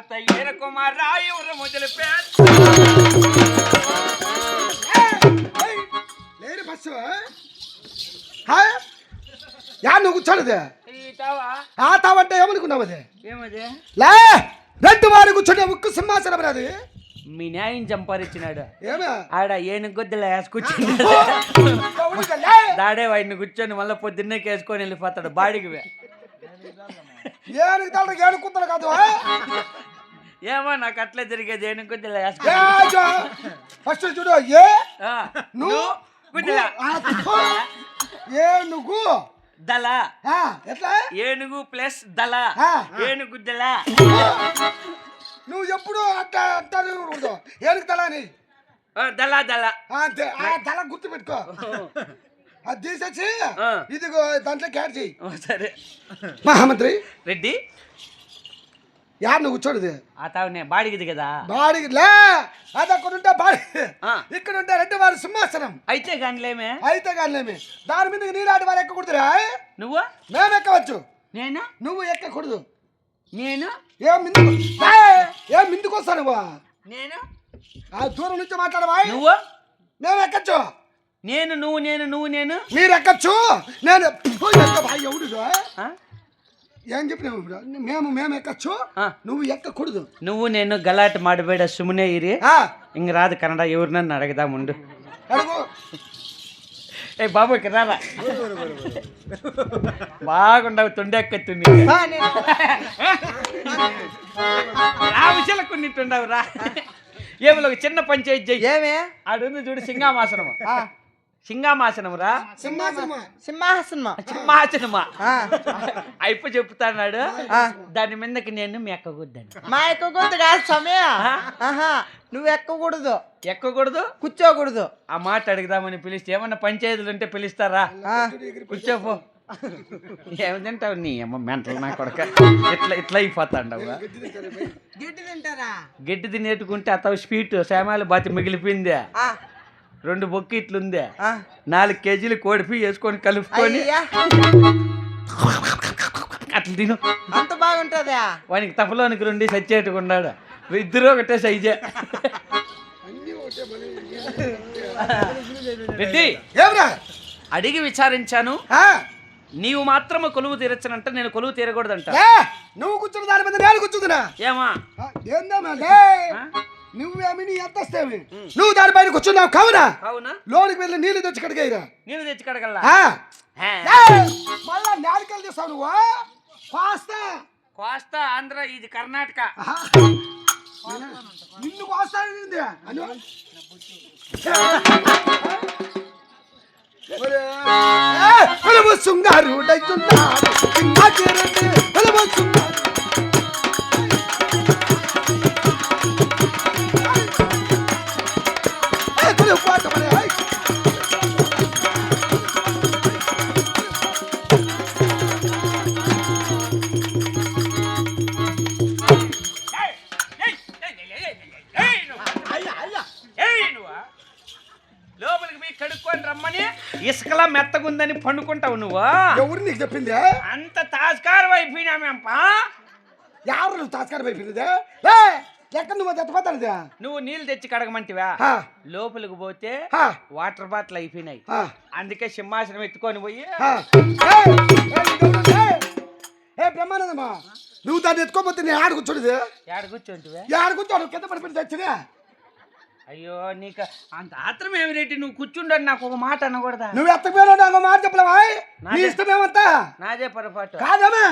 భారత మొదలు bus? Yeah నువ్వు కూర్చోలేదే ఆ తావంటే ఏమనుకున్నావు అది ఏమది లే రెండు వారు కూర్చొని ముక్కు సింహాసనం అది మీ న్యాయం చంపారిచ్చినాడు ఏమే ఆడ ఏను గొద్దెల వేసుకొచ్చింది. దాడే వాడిని కూర్చొని మళ్ళీ పొద్దున్నే కేసుకొని వెళ్ళిపోతాడు బాడికి. ఏనుగు తల కాదు? ఏమో నాకు అట్లే జరిగేది. ఏను ఆజా. ఫస్ట్ చూడు. ఏ? నువ్వు? గుడ్డెల. ఏనుగు దళ. ఎట్లా? ఏనుగు ప్లస్ దళ. ఆ. ఏనుగుద్దెల నువ్వు ఎప్పుడు అంటాను ఉండదు ఏనుగు తల అని? దళ దళ. ఆ, అంతే ఆ తల గుర్తు పెట్టుకో. అది తీసేసి. ఇదిగో దాంట్లో క్యాట్ చేయి. సరే. మహామంత్రి. రెడ్డి. నువ్వు కూర్చోడుది. ఆ తావునే బాడిగిది కదా. బాడీ లే! అది అక్కడ ఉంటే బాడీ. ఇక్కడ ఉంటే రెడ్డి వారి సింహాసనం. అయితే కానిలేమే. అయితే కానీ దాని మీద నీలాంటి వారు ఎక్కకూడదురా? నువ్వు? మేము ఎక్కవచ్చు? నేను? నువ్వు ఎక్కకూడదు. నేను? ఏం మిందుకు ఏ, మిందుకు వస్తాను నువ్వు? నేను? ఆ దూరం నుంచి మాట్లాడవా నువ్వు? మేము ఎక్కచ్చు? నేను నువ్వు నేను నువ్వు నేను? మీరు ఎక్కచ్చు? నేను ఓ, ఎక్క బాయ్ ఎవడు ಏನ್ చెప్పినాము మేము మేము ఎక్కచ్చు నువ్వు ఎక్కకూడదు. నువ్వు నేను గలాట్ మాడಬೇಡ ಸುಮ್ಮನೆ ఇరి. ಹಿಂಗೆ ರಾದ ಕನ್ನಡ ಇವ್ರನ್ನ ಅಡಗದ ಮುಂಡು ఏ బాబు ఇక్కడ రారా? బాగుండవు ఆ రామశల కొన్నిట్టుండవు రా ఏమో చిన్న పంచాయతీ ఏమే? ఆడు చూడు సింగామాసనం రా సింహాసనమా? సింహాసనమా. అయిపో చెప్తాన్నాడు. దాని మీదకి నేను మీ ఎక్కకూడదని. మా ఎక్కకూడదు కాదు సమయ. నువ్వు ఎక్కకూడదు. ఎక్కకూడదు? కూర్చోకూడదు. ఆ మాట అడుగుదామని పిలిస్తే ఏమన్నా పంచాయతీలు ఉంటే పిలుస్తారా? కూర్చోపో. ఏమి తింటావు నీ అమ్మ మెంటలు నా కొడక? ఇట్లా ఇట్లా అయిపోతాండవు గిడ్డి తింటారా? గడ్డి తినేటుకుంటే అతవు స్వీట్ సేమాలు బాతి మిగిలిపోయిందే. ఆ, రెండు బొక్కిట్లు ఉందే ఆ. నాలుగు కేజీలు కోడిపి వేసుకొని కలుపుకొని అట్లా తిను. అంత బాగుంటుందా? వానికి తపలోనికి రెండు సచ్చేట్టుకున్నాడు ఇద్దరు ఒకటే సైజే. రెడ్డి ఏమరా అడిగి విచారించాను. ఆ, నీవు మాత్రము కొలువు తీరచ్చనంట నేను కొలువు తీరకూడదంట. నువ్వు కూర్చున్న దాని మీద నేను కూర్చుందినా ఏమా? ఆ? నువ్వేమి నీ ఎత్తస్తేమి నువ్వు దానిపైన కూర్చున్నావు కావునా అవునా లోనికి వెళ్ళి నీళ్ళు తెచ్చి కడిగేయరా నేను తెచ్చి. ఏయ్, మళ్ళా నాలుకలు తీస్తావు నువ్వు కోస్తా కోస్తా ఆంధ్ర ఇది కర్ణాటక. నిన్ను కోస్తాను అను సుంగారు సుంగారు లోపలికి పోయి కడుక్కొని రమ్మని ఇసుకలా మెత్తగుందని పండుకుంటావు నువ్వు ఎవరు నీకు చెప్పింది అంత తాస్కారం అయిపోయినామేంపా ఎవరు నువ్వు తాస్కారం అయిపోయింది ఎక్కడ నువ్వు ఎత్తపోతానుదే నువ్వు నీళ్ళు తెచ్చి కడగమంటివా లోపలికి పోతే వాటర్ బాటిల్ అయిపోయినాయి అందుకే సింహాసనం ఎత్తుకొని పోయి ఏ నువ్వు దాన్ని ఎత్తుకోపోతే నేను ఆడ కూర్చోడు ఏడ కూర్చోంటివా? ఆడ కూర్చోడు కింద పడిపోయి తెచ్చినా అయ్యో నీకు అంత ఆత్రం ఏమి రెడ్డి నువ్వు కూర్చుండని నాకు ఒక మాట అనకూడదా? నువ్వు ఎత్తకపోయినా నాకు మాట చెప్పలేవా? నీ ఇష్టమేమంతా నాదే పొరపాటు. కాదమే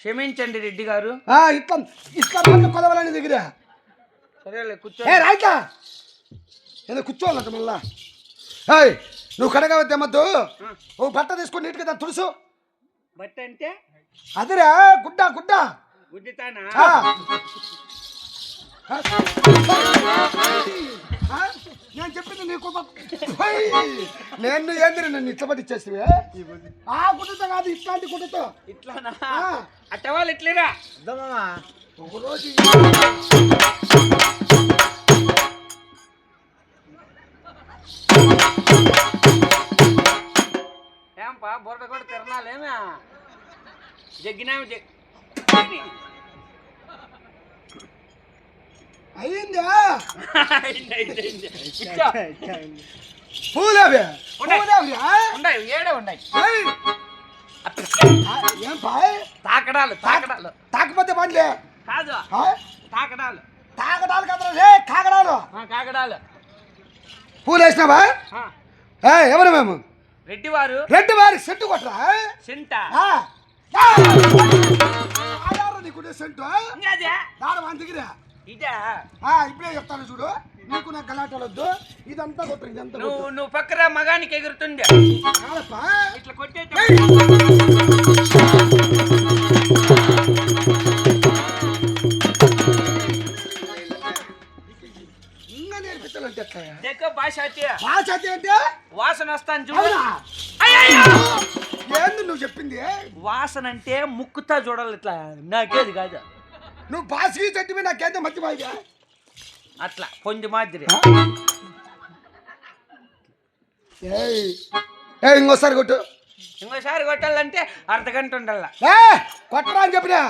క్షమించండి రెడ్డి గారు. ఇట్లా ఇట్లా పట్ల కొలవాలని దగ్గర? సరేలే కూర్చో. ఏ రాయిట్లా? ఏదో కూర్చోవాలంట మళ్ళా. నువ్వు కడగా తెమ్మద్దు ఓ బట్ట తీసుకొని నీట్గా దాన్ని తుడుసు. బట్ అంటే? అదిరా గుడ్డ గుడ్డ? నేను చెప్పింది నీకు హై! నేను ఏంది నన్ను ఇట్లా పట్టించేస్తే ఆ గుడ్డతో కాదు ఇట్లాంటి గుడ్డతో. ఇట్లానా? ఆ. అట్ట వాళ్ళు ఇట్లేరా దమ్మమ్మా ఒకరోజు ఏంపా బుర్ర కూడా తిరణాలేమే జగ్గినాము జగ్ అయిందా. పూలేవి ఉన్నాయి. ఏడే ఉన్నాయి? ఏం పాయ్ తాకడాలు తాకడాలు. తాకపోతే పనిలే కాదు. ఆ? తాకడాలు. తాగడాలు కదరా లే కాగడాలు ఆ, కాకడాలు పూలు వేసినావా? ఎవరు మేము? రెడ్డి వారు రెడ్డి వారి సెంటు? కొట్టరా సింట ఇప్పుడే చెప్తాను చూడు. నీకు నాకు గలాటాలు వద్దు. ఇదంతా కొట్టు ఇదంతా నువ్వు నువ్వు పక్కన మగానికి ఎగురుతుంది కాదప్పా. ఇట్లా కొట్టే భాష భాష అంటే? వాసన వస్తాను చూడు! ఏంది నువ్వు చెప్పింది? వాసన అంటే ముక్కుతా చూడాలి ఇట్లా. నాకేది కాదు. నువ్వు భాషకి చెట్టు మీద నాకేంటే మధ్య బాగా అట్లా పొంది మాదిరి. ఏయ్ ఏ ఇంకోసారి కొట్టు. ఇంకోసారి కొట్టాలంటే అర్ధ గంట ఉండాల. కొట్టరా అని చెప్పినా?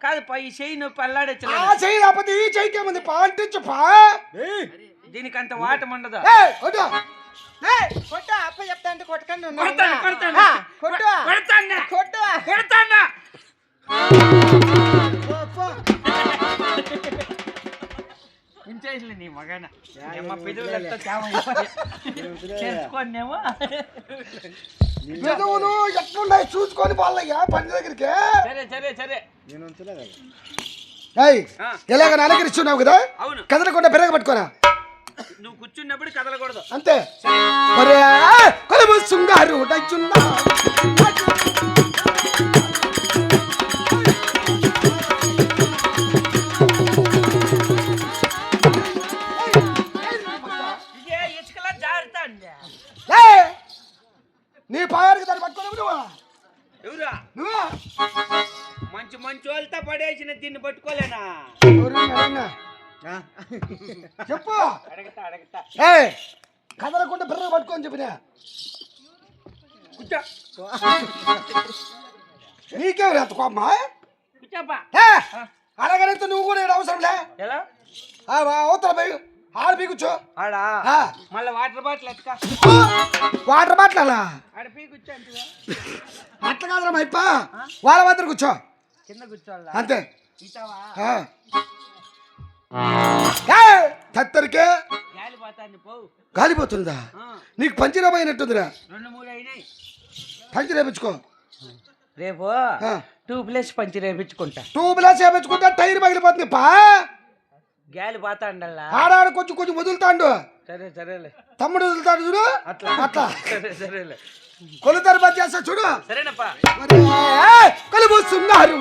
కాదు పై చెయ్యి నొప్పి ఆ అల్లాడచ్చు చెయ్యి ఈ చెయ్యికి ఏముంది పాంటించు పా దీనికి అంత వాటం ఉండదు కొట్టు ఏయ్, కొట్టు అప్ప చెప్తా అంటే కొట్టకండి కొట్టు. కొట్టు. కొడతాన్నా. నీ మగన. పిదువులంతా చేసుకోనేమో పెదవులు ఎట్లున్నాయి చూసుకొని వాళ్ళయ్యా పని దగ్గరికి? సరే సరే సరే. ఏయ్ ఆ. ఎలాగ అలకరిస్తున్నావు కదా? అవును. కదలకుండా పెరగ పట్టుకోరా నువ్వు కూర్చున్నప్పుడు కదలకూడదు. అంతే. మరి కొలువు శృంగారు ఏ కదలకుండా పెరగ పట్టుకోని చెప్పినా? కూర్చో. నీకేం రేత కోమ్మా అలాగనైతే నువ్వు కూడా ఈడ అవసరంలే ఎలా? అవతల పోయి ఆడ పీ కూర్చో. ఆడా. మళ్ళీ వాటర్ బాటిల్ ఎత్తుక. Water bottle? అలా ఆడ అట్లా కాదురా మైప్ప వాళ్ళ మాత్రం కూర్చో. కింద కూర్చోవాలా? అంతే. తత్తరికే గాలి పోతాంది పోవు. గాలిపోతుందా? ఆ, నీకు పంచరమైనట్టుందిరా రెండు మూడు అయినాయి. పంచి రేపించుకో రేపు ఆ. టూ ప్లేస్ పంచి రేపించుకుంటా ట్యూబ్లా చేపించుకుంటే టైర్ పగిలిపోతుంది. పా. గాలి ఆడాడ కొంచెం కొంచెం వదులుతాండు. సరే సరేలే. తమ్ముడు వదులుతాడు చూడు. అట్లా. అట్లా. సరే సరేలే. కొలుతారు పని చేస్తా చూడు. సరేనప్పా. మరి, ఏ, కలుపుస్తున్నారు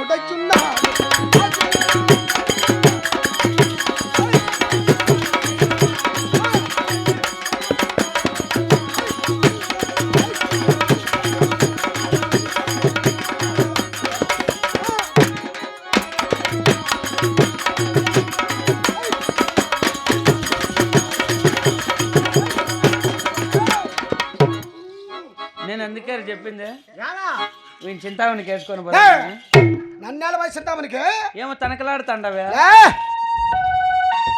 అందుకే చెప్పింది? వీని చింతామణికి వేసుకొని ఏ, పోతాను నన్నేళ్ళ ఉంటా మనకి ఏమో తనకలాడుతాండవే?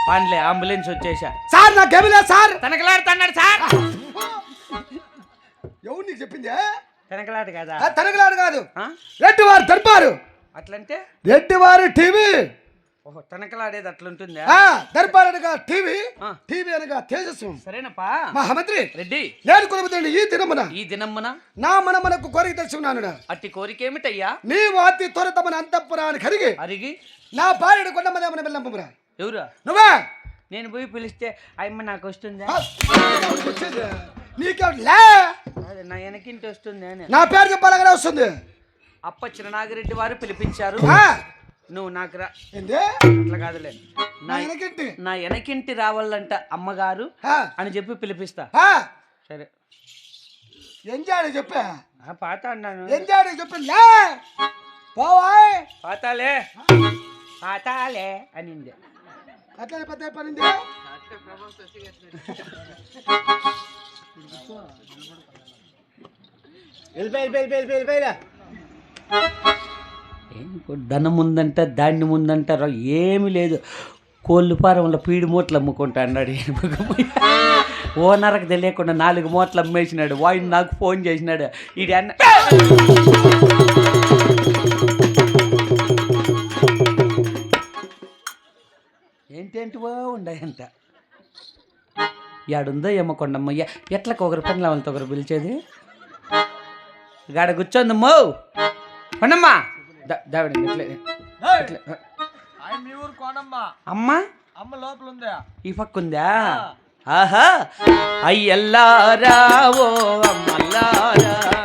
పాండ్లే అంబులెన్స్ వచ్చేసా. సార్ నాకేమీ లేదు సార్! తనకలాడుతున్నాడు సార్! ఎవరు నీకు చెప్పింది తనకలాడు కదా? తనకలాడు కాదు? రెడ్డి వారు దర్బారు. అట్లంటే? రెడ్డి వారి టీవీ. ఓహో తనకలాడేది అట్లుంటుందా? ఆ, దర్బార్ అనగా టీవీ. టీవీ అనగా తేజస్వం సరేనప్పా. మహామంత్రి రెడ్డి. నేను కొలుపుతండి ఈ దినమున ఈ దినమ్మున నా మన మనకు కోరిక తెచ్చి ఉన్నాను అట్టి కోరికేమిటయ్యా? నీవు అతి త్వరత మన అంతఃపురాన్ని కరిగి అరిగి? నా భార్యను కొండమదేమని వెళ్ళంపమురా ఎవరు? నువ్వే? నేను పోయి పిలిస్తే అమ్మ నాకు వస్తుందా? ఆ, వచ్చేది. నీకేం లే? అదే నా వెనకింటి వస్తుంది నా పేరు చెప్పాలగానే వస్తుంది. అప్ప చిరనాగిరెడ్డి వారు పిలిపించారు. నువ్వు నాకు రా. అట్లా కాదులే. నా నా వెనకేంటి? నా వెనకింటి రావాలంట అమ్మగారు అని చెప్పి పిలిపిస్తా. సరే. ఏం చేయాలి చెప్పా? పాత అన్నాను. ఏం చేయాలి చెప్పి? లే. పోవాయ్. పాతాలే. పాతాలే అనింది. అట్లనే పెద్ద పనింది వెళ్ళిపోయి వెళ్ళిపోయి వెళ్ళిపోయి వెళ్ళిపోయిరా ఏం ధనం ఉందంట దాన్ని ఉందంటారు ఏమి లేదు. కోళ్ళు ఫారంలో పీడి మూటలు అమ్ముకుంటా అన్నాడు ఓనర్కి తెలియకుండా నాలుగు మూటలు అమ్మేసినాడు. వాడు నాకు ఫోన్ చేసినాడు. ఇది అన్న. ఏంటేంటివో ఉండయంట? యాడుందో ఏమో కొండమ్మ ఎట్లకు ఒకరు పని వాళ్ళతో ఒకరు పిలిచేది? గాడ కూర్చోందమ్మో. కొండమ్మా. దావిడ. మీ ఊరు కోనమ్మా. అమ్మ? అమ్మ లోపల ఉందా ఈ పక్కుందా? ఆహా! అయ్యల్లారా ఓ అమ్మల్లారా.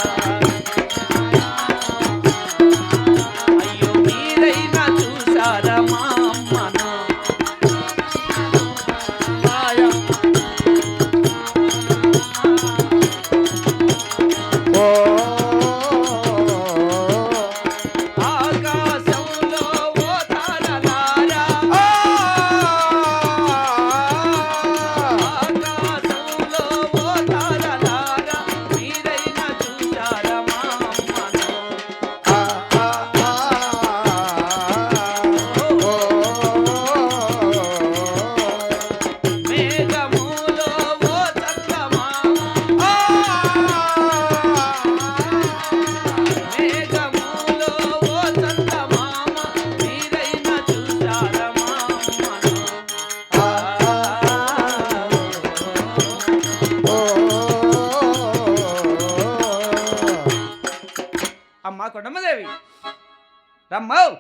Ramão!